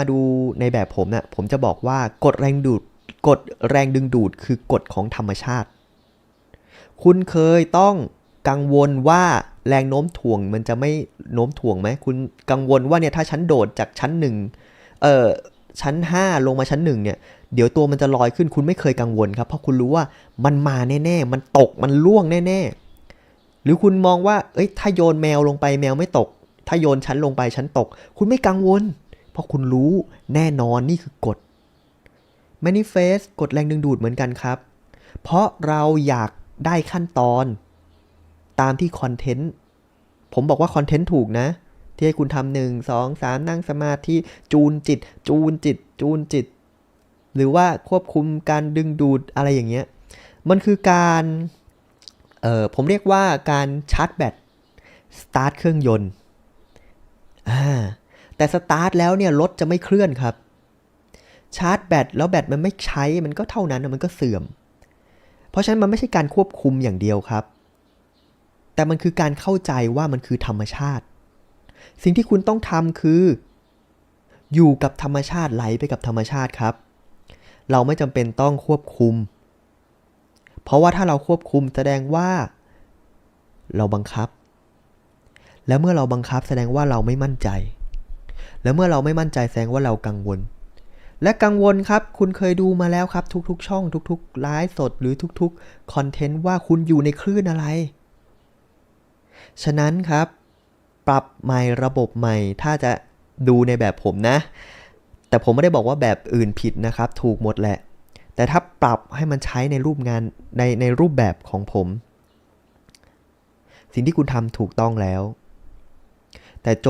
มาดูในแบบผมเนะ่ะผมจะบอกว่ากฎแรงดูดกฎแรงดึงดูดคือกฎของธรรมชาติ คุณเคยต้องกังวลว่าแรงโน้มถ่วงมันจะไม่โน้มถ่วงไหมคุณกังวลว่าเนี่ยถ้าฉันโดดจากชั้นหนึ่งเอ่อชั้น 5 ลงมาชั้นหนึ่งเนี่ย เดี๋ยวตัวมันจะลอยขึ้นคุณไม่เคยกังวลครับ เพราะคุณรู้ว่ามันมาแน่ ๆ มันตกมันล่วงแน่ ๆ หรือคุณมองว่า เอ้ยถ้าโยนแมวลงไปแมวไม่ตก ถ้าโยนชั้นลงไปชั้นตก คุณไม่กังวล เพราะคุณรู้แน่นอนนี่คือกฎ manifest กฎแรงดึงดูดเหมือนกันครับ เพราะเราอยากได้ขั้นตอน ตามที่คอนเทนต์ผมบอกว่าคอนเทนต์ถูกนะ ที่ให้คุณทำหนึ่งสองสามนั่งสมาธิจูนจิต จูนจิต จูนจิต หรือว่าควบคุมการดึงดูดอะไรอย่างเงี้ย มันคือการเอ่อผมเรียกว่าการชาร์จแบตสตาร์ทเครื่องยนต์อ่า แต่สตาร์ทแล้วเนี่ยรถจะไม่เคลื่อนครับ ชาร์จแบตแล้วแบตมันไม่ใช้มันก็เท่านั้นมันก็เสื่อม เพราะฉะนั้นมันไม่ใช่การควบคุมอย่างเดียวครับ แต่มันคือการเข้าใจว่ามันคือธรรมชาติ สิ่งที่คุณต้องทำคือ อยู่กับธรรมชาติไหลไปกับธรรมชาติครับ เราไม่จำเป็นต้องควบคุม เพราะว่าถ้าเราควบคุมแสดงว่า เราบังคับ แล้วเมื่อเราบังคับแสดงว่าเราไม่มั่นใจ แล้วเมื่อเราไม่มั่นใจแสดงว่าเรากังวล และกังวลครับ คุณเคยดูมาแล้วครับ ทุกๆ ช่อง ทุกๆไลฟ์สดหรือทุกๆคอนเทนต์ว่าคุณอยู่ในคลื่นอะไร ฉะนั้นครับ ปรับใหม่ระบบใหม่ ถ้าจะดูในแบบผมนะ แต่ผมไม่ได้บอกว่าแบบอื่นผิดนะครับ ถูกหมดแหละ แต่ถ้าปรับให้มันใช้ในรูปงานในในรูปแบบของผม สิ่งที่คุณทำถูกต้องแล้ว แต่จ